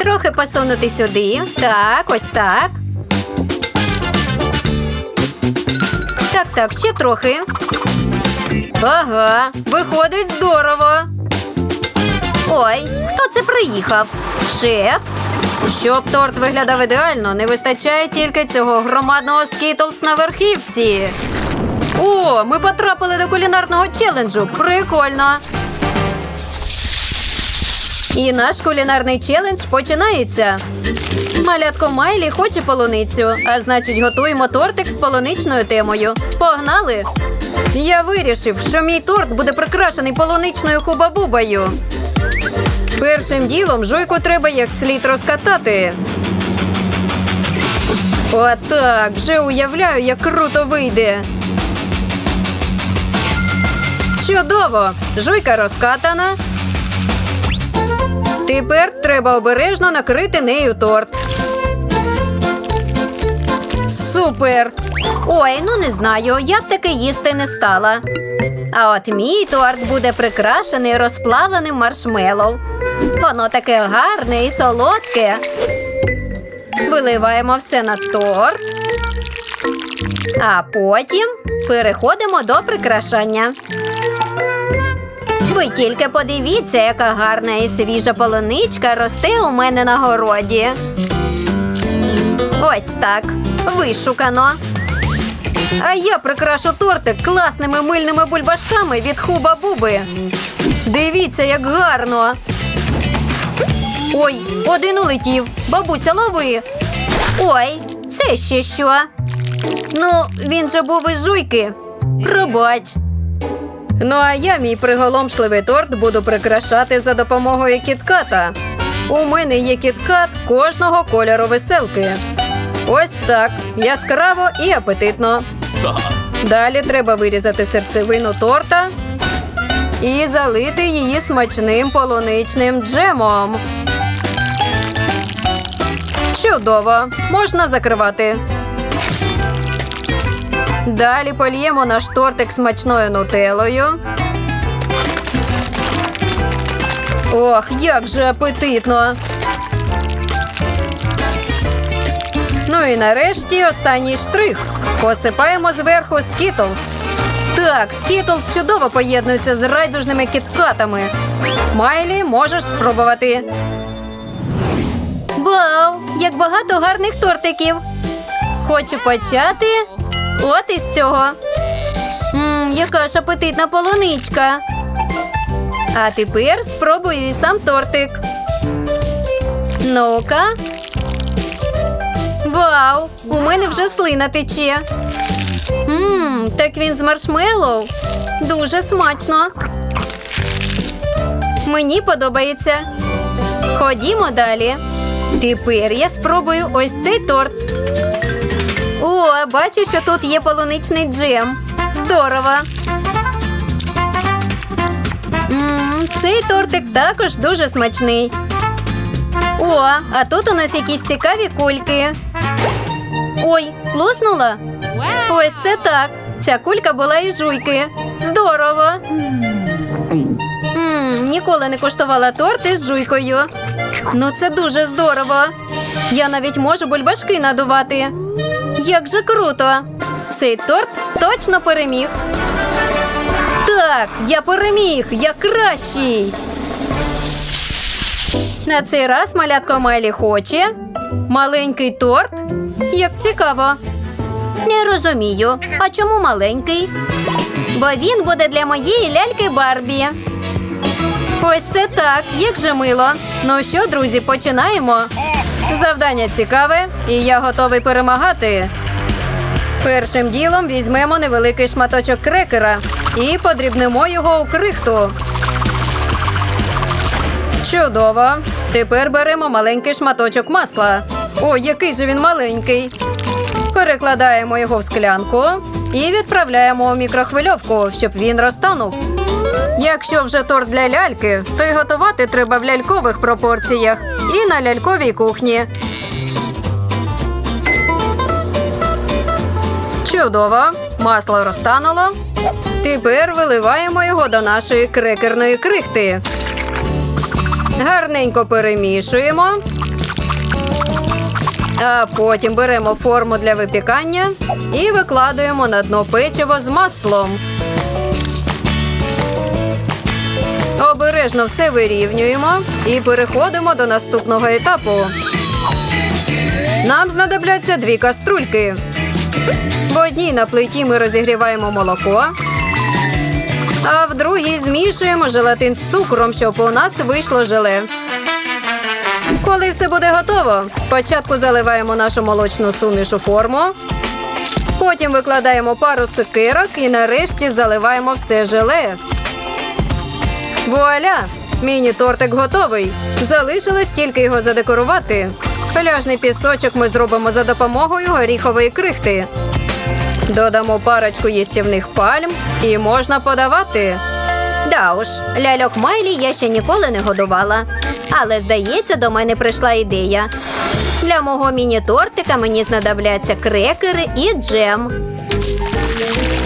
Трохи посунути сюди. Так, ось так. Так, так, ще трохи. Ага, виходить здорово. Ой, хто це приїхав? Шеф? Щоб торт виглядав ідеально, не вистачає тільки цього громадного скітлс на верхівці. О, ми потрапили до кулінарного челенджу. Прикольно. І наш кулінарний челендж починається. Малятко Майлі хоче полуницю, а значить, готуємо тортик з полуничною темою. Погнали! Я вирішив, що мій торт буде прикрашений полуничною хубабубою. Першим ділом жуйку треба як слід розкатати. Отак, вже уявляю, як круто вийде. Чудово! Жуйка розкатана. Тепер треба обережно накрити нею торт. Супер! Ой, ну не знаю, я б таки їсти не стала. А от мій торт буде прикрашений розплавленим маршмеллоу. Воно таке гарне і солодке. Виливаємо все на торт. А потім переходимо до прикрашання. Ви тільки подивіться, яка гарна і свіжа полуничка росте у мене на городі. Ось так. Вишукано. А я прикрашу тортик класними мильними бульбашками від хуба-буби. Дивіться, як гарно. Ой, один улетів. Бабуся, лови. Ой, це ще що? Ну, він же був із жуйки. Пробач. Ну, а я мій приголомшливий торт буду прикрашати за допомогою кітката. У мене є кіткат кожного кольору веселки. Ось так, яскраво і апетитно. Далі треба вирізати серцевину торта і залити її смачним полуничним джемом. Чудово! Можна закривати. Далі польємо наш тортик смачною нутелою. Ох, як же апетитно! Ну і нарешті останній штрих. Посипаємо зверху скітлс. Так, скітлс чудово поєднується з райдужними кіткатами. Майлі, можеш спробувати. Вау! Як багато гарних тортиків! Хочу почати от із цього. Мм, яка ж апетитна полуничка. А тепер спробую і сам тортик. Ну-ка. Вау! У мене вже слина тече. Мм, так він з маршмеллоу. Дуже смачно. Мені подобається. Ходімо далі. Тепер я спробую ось цей торт. О, бачу, що тут є полуничний джем. Здорово. Цей тортик також дуже смачний. О, а тут у нас якісь цікаві кульки. Ой, луснула? Ось це так. Ця кулька була із жуйки. Здорово. Мм, ніколи не куштувала торт із жуйкою. Ну, це дуже здорово. Я навіть можу бульбашки надувати. Як же круто! Цей торт точно переміг. Так, я переміг, я кращий. На цей раз малятко Майлі хоче. Маленький торт. Як цікаво. Не розумію. А чому маленький? Бо він буде для моєї ляльки Барбі. Ось це так, як же мило. Ну що, друзі, починаємо. Завдання цікаве, і я готовий перемагати. Першим ділом візьмемо невеликий шматочок крекера і подрібнемо його у крихту. Чудово. Тепер беремо маленький шматочок масла. Ой, який же він маленький. Перекладаємо його в склянку і відправляємо у мікрохвильовку, щоб він розтанув. Якщо вже торт для ляльки, то й готувати треба в лялькових пропорціях і на ляльковій кухні. Чудово. Масло розтануло. Тепер виливаємо його до нашої крекерної крихти. Гарненько перемішуємо. А потім беремо форму для випікання і викладуємо на дно печиво з маслом. Обережно все вирівнюємо і переходимо до наступного етапу. Нам знадобляться дві каструльки. В одній на плиті ми розігріваємо молоко, а в другій змішуємо желатин з цукром, щоб у нас вийшло желе. Коли все буде готово, спочатку заливаємо нашу молочну суміш у форму, потім викладаємо пару цукерок і нарешті заливаємо все желе. Вуаля! Міні-тортик готовий. Залишилось тільки його задекорувати. Пляжний пісочок ми зробимо за допомогою горіхової крихти. Додамо парочку їстівних пальм і можна подавати. Да уж, ляльок Майлі я ще ніколи не годувала. Але, здається, до мене прийшла ідея. Для мого міні-тортика мені знадобляться крекери і джем.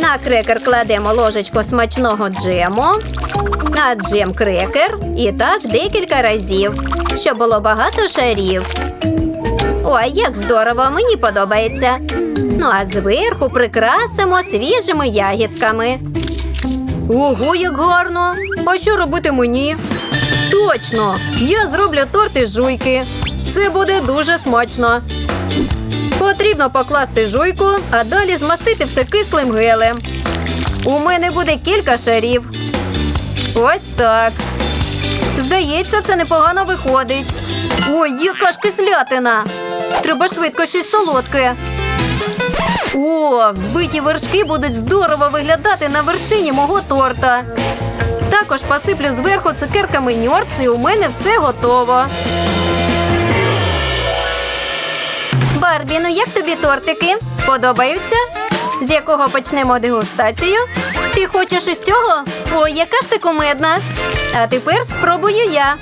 На крекер кладемо ложечку смачного джему, на джем крекер і так декілька разів, щоб було багато шарів. Ой, як здорово, мені подобається. Ну а зверху прикрасимо свіжими ягідками. Ого, як гарно! А що робити мені? Точно! Я зроблю торт із жуйки. Це буде дуже смачно. Потрібно покласти жуйку, а далі змастити все кислим гелем. У мене буде кілька шарів. Ось так. Здається, це непогано виходить. Ой, яка ж кислятина! Треба швидко щось солодке. О, взбиті вершки будуть здорово виглядати на вершині мого торта. Також посиплю зверху цукерками ньорц і у мене все готово. Барбі, ну як тобі тортики? Подобаються? З якого почнемо дегустацію? Ти хочеш із цього? Ой, яка ж ти кумедна. А тепер спробую я.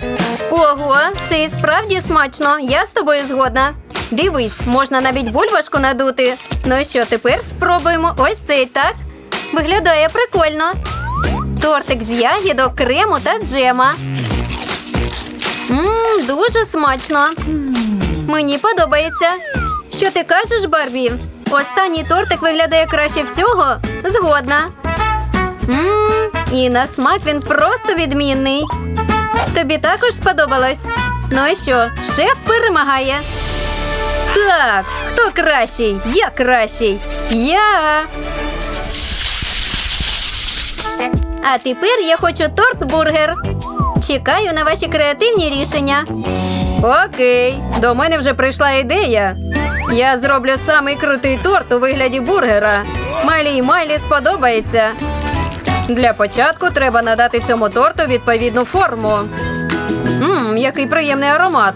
Ого, це і справді смачно. Я з тобою згодна. Дивись, можна навіть бульбашку надути. Ну що, тепер спробуємо ось цей так. Виглядає прикольно. Тортик з ягідок, крему та джема. Мм, дуже смачно. Мені подобається. Що ти кажеш, Барбі? Останній тортик виглядає краще всього. Згодна. Мм, і на смак він просто відмінний. Тобі також сподобалось? Ну і що, шеф перемагає. Так, хто кращий? Я кращий. Я. А тепер я хочу торт-бургер. Чекаю на ваші креативні рішення. Окей, до мене вже прийшла ідея. Я зроблю самий крутий торт у вигляді бургера. Майлі і Майлі сподобається. Для початку треба надати цьому торту відповідну форму. Мм, який приємний аромат.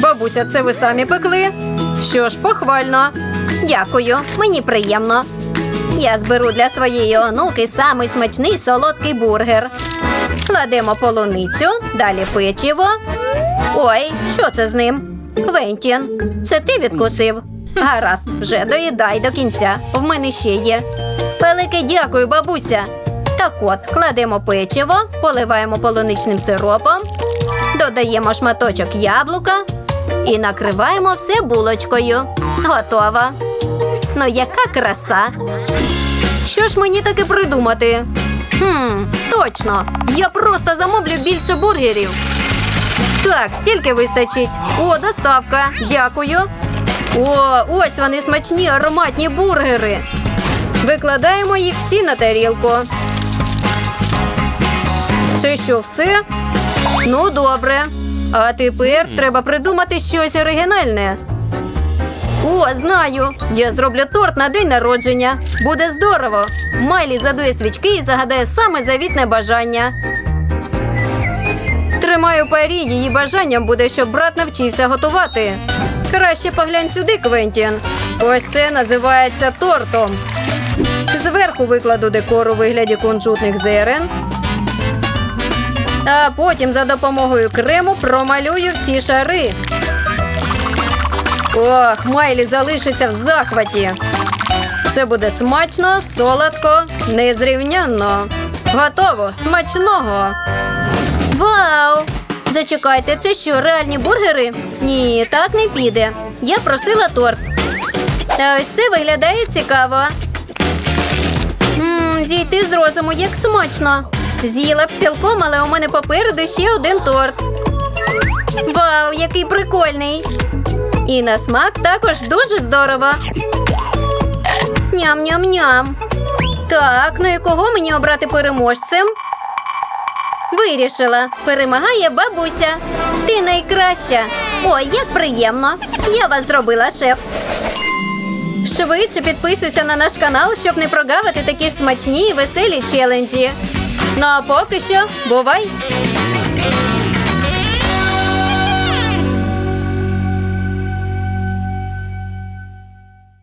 Бабуся, це ви самі пекли? Що ж, похвально. Дякую, мені приємно. Я зберу для своєї онуки самий смачний солодкий бургер. Кладемо полуницю, далі печиво. Ой, що це з ним? Квентін, це ти відкусив? Гаразд, вже доїдай до кінця. В мене ще є. Велике дякую, бабуся. Так от, кладемо печиво, поливаємо полуничним сиропом, додаємо шматочок яблука і накриваємо все булочкою. Готово. Ну, яка краса. Що ж мені таки придумати? Хм, точно. Я просто замовлю більше бургерів. Так, стільки вистачить. О, доставка. Дякую. О, ось вони смачні ароматні бургери. Викладаємо їх всі на тарілку. Це що, все? Ну, добре. А тепер треба придумати щось оригінальне. О, знаю. Я зроблю торт на день народження. Буде здорово. Майлі задує свічки і загадає саме завітне бажання. Тримаю парі, її бажанням буде, щоб брат навчився готувати. Краще поглянь сюди, Квентін. Ось це називається тортом. Зверху викладу декор у вигляді кунжутних зерен. А потім за допомогою крему промалюю всі шари. Ох, Майлі залишиться в захваті. Це буде смачно, солодко, незрівнянно. Готово, смачного. Вау! Зачекайте, це що, реальні бургери? Ні, так не піде. Я просила торт. Та ось це виглядає цікаво. Ммм, зійти з розуму, як смачно. З'їла б цілком, але у мене попереду ще один торт. Вау, який прикольний! І на смак також дуже здорово. Ням-ням-ням. Так, ну і кого мені обрати переможцем? Вирішила. Перемагає бабуся. Ти найкраща. Ой, як приємно. Я вас зробила, шеф. Швидше підписуйся на наш канал, щоб не прогавити такі ж смачні і веселі челенджі. Ну а поки що, бувай!